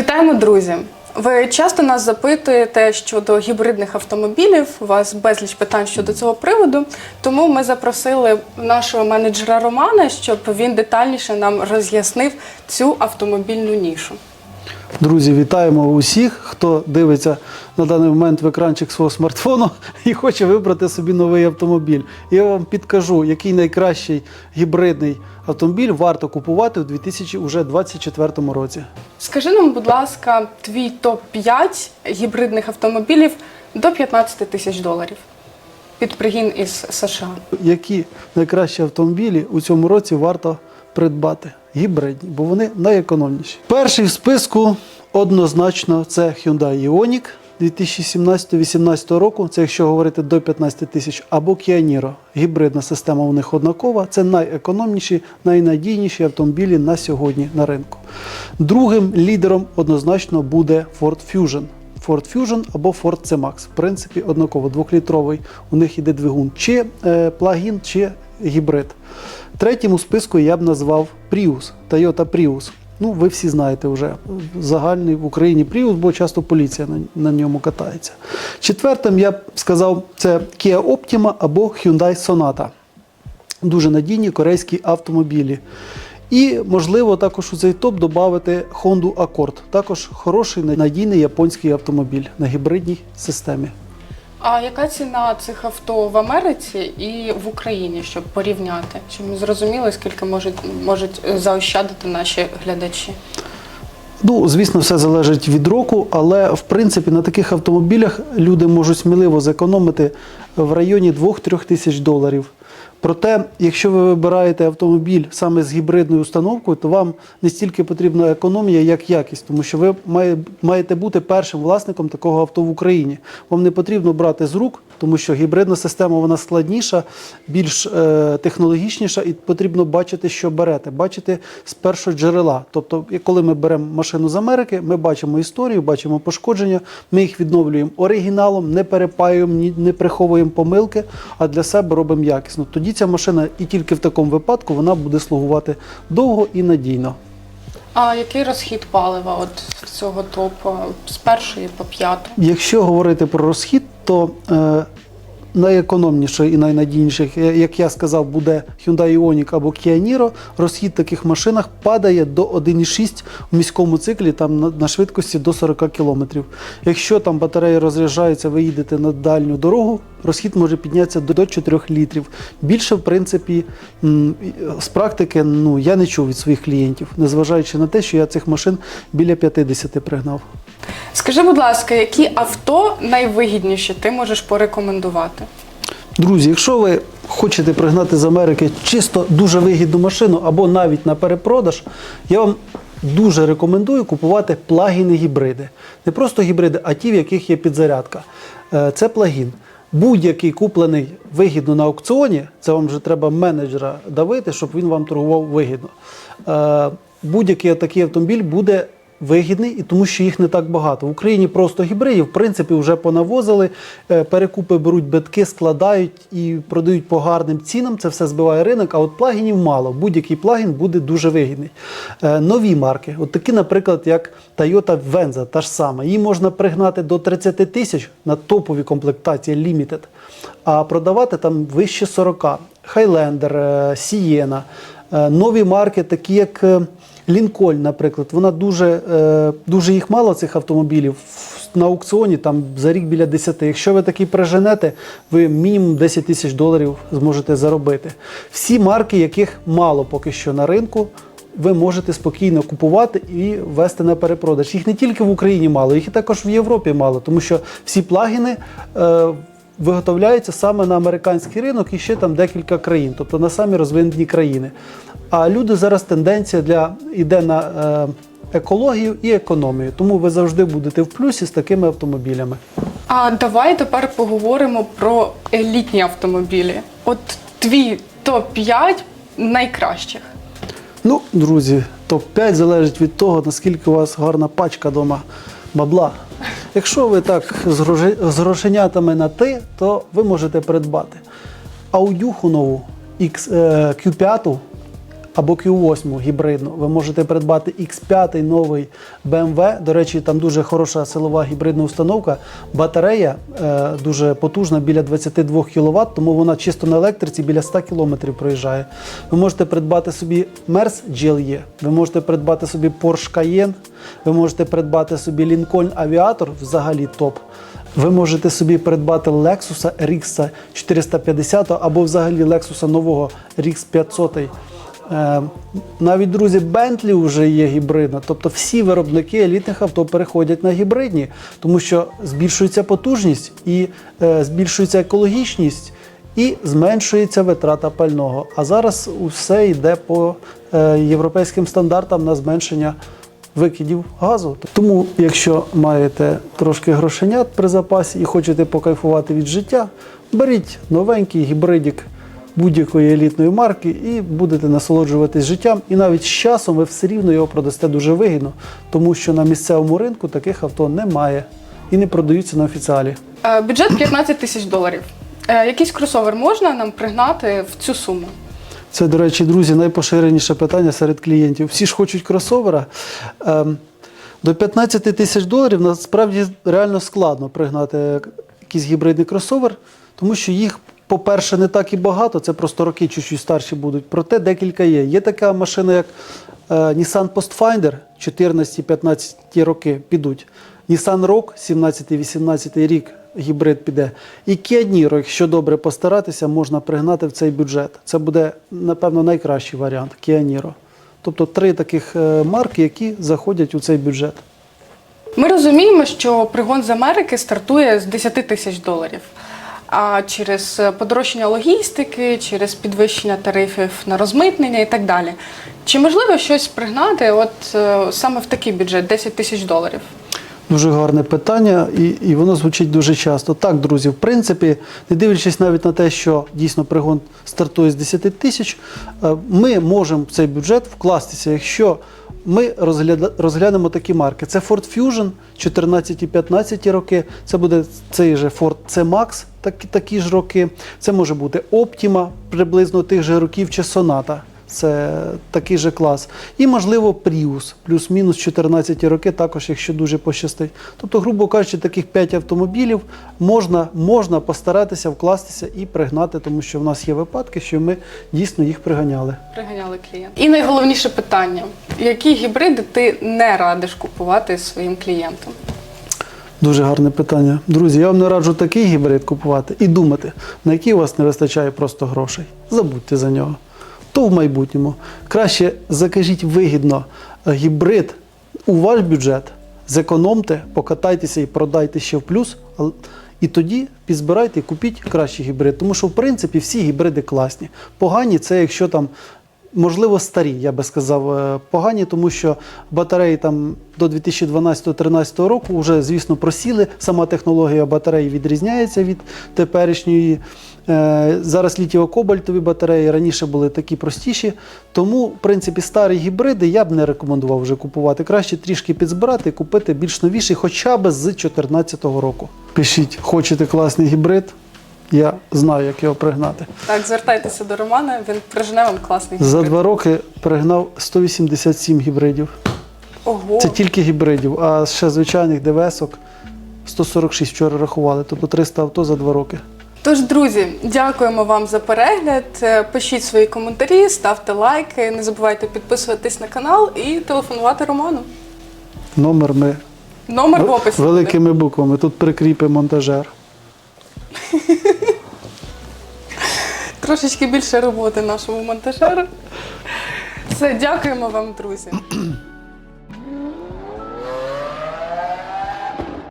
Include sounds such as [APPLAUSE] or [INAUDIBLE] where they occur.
Вітаємо, друзі! Ви часто нас запитуєте щодо гібридних автомобілів. У вас безліч питань щодо цього приводу. Тому ми запросили нашого менеджера Романа, щоб він детальніше нам роз'яснив цю автомобільну нішу. Друзі, вітаємо усіх, хто дивиться на даний момент в екранчик свого смартфону [LAUGHS] і хоче вибрати собі новий автомобіль. Я вам підкажу, який найкращий гібридний автомобіль варто купувати у 2024 році. Скажи нам, будь ласка, твій топ-5 гібридних автомобілів до 15 тисяч доларів під пригін із США. Які найкращі автомобілі у цьому році варто придбати? Гібридні, бо вони найекономніші. Перший в списку однозначно це Hyundai Ioniq 2017-2018 року. Це якщо говорити до 15 тисяч, або Kia Niro. Гібридна система у них однакова. Це найекономніші, найнадійніші автомобілі на сьогодні на ринку. Другим лідером однозначно буде Ford Fusion. Ford Fusion або Ford C-Max. В принципі, однаково двохлітровий. У них іде двигун, чи е, плагін, чи гібрид. Третім у списку я б назвав Prius, Toyota Prius. Ну, ви всі знаєте вже загальний в Україні Prius, бо часто поліція на, на ньому катається. Четвертим я б сказав, це Kia Optima або Hyundai Sonata. Дуже надійні корейські автомобілі. І можливо також у цей топ додати Honda Accord. Також хороший надійний японський автомобіль на гібридній системі. А яка ціна цих авто в Америці і в Україні, щоб порівняти? Щоб ми зрозуміли, скільки можуть, можуть заощадити наші глядачі? Ну, звісно, все залежить від року, але в принципі на таких автомобілях люди можуть сміливо зекономити в районі 2-3 тисяч доларів. Проте, якщо ви вибираєте автомобіль саме з гібридною установкою, то вам не стільки потрібна економія, як якість, тому що ви маєте бути першим власником такого авто в Україні. Вам не потрібно брати з рук, тому що гібридна система вона складніша, більш е, технологічніша, і потрібно бачити, що берете, бачити з першого джерела. Тобто, коли ми беремо машину з Америки, ми бачимо історію, бачимо пошкодження, ми їх відновлюємо оригіналом, не перепаюємо, ні- не приховуємо помилки, а для себе робимо якісно. Тоді ця машина і тільки в такому випадку вона буде слугувати довго і надійно. А який розхід палива от цього топу з першої по п'яту? Якщо говорити про розхід, то е, найекономніший і найнадійніший, е, як я сказав, буде Hyundai Ioniq або Kia Niro. Розхід таких машинах падає до 1,6 в міському циклі там на, швидкості до 40 км. Якщо там батарея розряджається, ви їдете на дальню дорогу, розхід може піднятися до, до 4 літрів. Більше, в принципі, з практики ну, я не чув від своїх клієнтів, незважаючи на те, що я цих машин біля 50 пригнав. Скажи, будь ласка, які авто найвигідніші ти можеш порекомендувати? Друзі, якщо ви хочете пригнати з Америки чисто дуже вигідну машину або навіть на перепродаж, я вам дуже рекомендую купувати плагіни гібриди. Не просто гібриди, а ті, в яких є підзарядка. Е, Це плагін. Будь-який куплений вигідно на аукціоні, це вам вже треба менеджера давити, щоб він вам торгував вигідно. Е, Будь-який такий автомобіль буде вигідний, і тому що їх не так багато. В Україні просто гібридів, в принципі, вже понавозили. Е, Перекупи беруть битки, складають і продають по гарним цінам. Це все збиває ринок. А от плагінів мало. Будь-який плагін буде дуже вигідний. Е, Нові марки, от такі, наприклад, як Toyota Venza, та ж сама. Її можна пригнати до 30 тисяч на топові комплектації Limited, а продавати там вище 40. Highlander, е, Sienna, нові марки, такі як. Лінкольн, наприклад, вона дуже, е, дуже їх мало цих автомобілів. На аукціоні там за рік біля 10. Якщо ви такий приженете, ви мінімум 10 тисяч доларів зможете заробити. Всі марки, яких мало поки що на ринку, ви можете спокійно купувати і вести на перепродаж. Їх не тільки в Україні мало, їх і також в Європі мало, тому що всі плагіни. Е, Виготовляються саме на американський ринок і ще там декілька країн, тобто на самі розвинені країни. А люди зараз тенденція для йде на е, екологію і економію. Тому ви завжди будете в плюсі з такими автомобілями. А давай тепер поговоримо про елітні автомобілі. От твій топ-5 найкращих. Ну, друзі, топ-5 залежить від того, наскільки у вас гарна пачка вдома бабла. Якщо ви так з грошенятами на ти, то ви можете придбати. Аудюху нову е, Q5 або Q8 гібридну. Ви можете придбати X5 новий BMW. До речі, там дуже хороша силова гібридна установка. Батарея е, дуже потужна, біля 22 кВт, тому вона чисто на електриці біля 100 км проїжджає. Ви можете придбати собі Merz GLE, ви можете придбати собі Porsche Cayenne, ви можете придбати собі Lincoln Aviator, взагалі топ. Ви можете собі придбати Lexus RX 450 або взагалі Lexus нового RX 500. Е, Навіть друзі, Bentley вже є гібридна. Тобто всі виробники елітних авто переходять на гібридні, тому що збільшується потужність і е, збільшується екологічність. І зменшується витрата пального. А зараз усе йде по е, європейським стандартам на зменшення викидів газу. Тому, якщо маєте трошки грошенят при запасі і хочете покайфувати від життя, беріть новенький гібридік будь-якої елітної марки і будете насолоджуватись життям. І навіть з часом ви все рівно його продасте дуже вигідно, тому що на місцевому ринку таких авто немає і не продаються на офіціалі. Е, Бюджет 15 тисяч доларів. Е, Якийсь кросовер можна нам пригнати в цю суму? Це, до речі, друзі, найпоширеніше питання серед клієнтів. Всі ж хочуть кросовера. Ем, До 15 тисяч доларів насправді реально складно пригнати якийсь гібридний кросовер, тому що їх, по-перше, не так і багато, це просто роки чуть-чуть старші будуть. Проте декілька є. Є така машина, як е, Nissan Pathfinder, 14-15 роки підуть. Nissan Rogue, 17-18 рік гібрид піде. І Niro, якщо добре постаратися, можна пригнати в цей бюджет. Це буде, напевно, найкращий варіант Niro. Тобто три таких е, марки, які заходять у цей бюджет. Ми розуміємо, що пригон з Америки стартує з 10 тисяч доларів. А через подорожчання логістики, через підвищення тарифів на розмитнення і так далі. Чи можливо щось пригнати от е, саме в такий бюджет 10 тисяч доларів? Дуже гарне питання, і, і воно звучить дуже часто. Так, друзі, в принципі, не дивлячись навіть на те, що дійсно пригон стартує з 10 тисяч, е, ми можемо в цей бюджет вкластися, якщо ми розгляда- розглянемо такі марки. Це Ford Fusion 14 і 15 роки, це буде цей же Ford C-Max, такі, такі ж роки. Це може бути Optima приблизно тих же років чи Sonata. Це такий же клас. І, можливо, Prius, плюс-мінус 14 роки, також, якщо дуже пощастить. Тобто, грубо кажучи, таких 5 автомобілів можна, можна постаратися вкластися і пригнати, тому що в нас є випадки, що ми дійсно їх приганяли. Приганяли клієнт. І найголовніше питання: які гібриди ти не радиш купувати своїм клієнтам? Дуже гарне питання. Друзі, я вам не раджу такий гібрид купувати і думати, на який у вас не вистачає просто грошей. Забудьте за нього. То в майбутньому. Краще закажіть вигідно е, гібрид у ваш бюджет, зекономте, покатайтеся і продайте ще в плюс. І тоді підзбирайте і купіть кращий гібрид. Тому що, в принципі, всі гібриди класні. Погані це якщо там Можливо, старі, я би сказав, е, погані, тому що батареї там до 2012-2013 року вже, звісно, просіли. Сама технологія батареї відрізняється від теперішньої. Е, Зараз літіо-кобальтові батареї раніше були такі простіші. Тому, в принципі, старі гібриди я б не рекомендував вже купувати. Краще трішки підзбирати і купити більш новіший, хоча б з 2014 року. Пишіть, хочете класний гібрид? Я знаю, як його пригнати. Так, звертайтеся до Романа, він прижене вам класний За два роки пригнав 187 гібридів. Ого. Це тільки гібридів, а ще звичайних ДВСок 146 вчора рахували, тобто 300 авто за два роки. Тож, друзі, дякуємо вам за перегляд. Е, Пишіть свої коментарі, ставте лайки, не забувайте підписуватись на канал і телефонувати Роману. Номер ми Номер в описі. великими буквами. Тут прикріпи монтажер. Трошечки більше роботи нашому монтажеру. Все, дякуємо вам, друзі.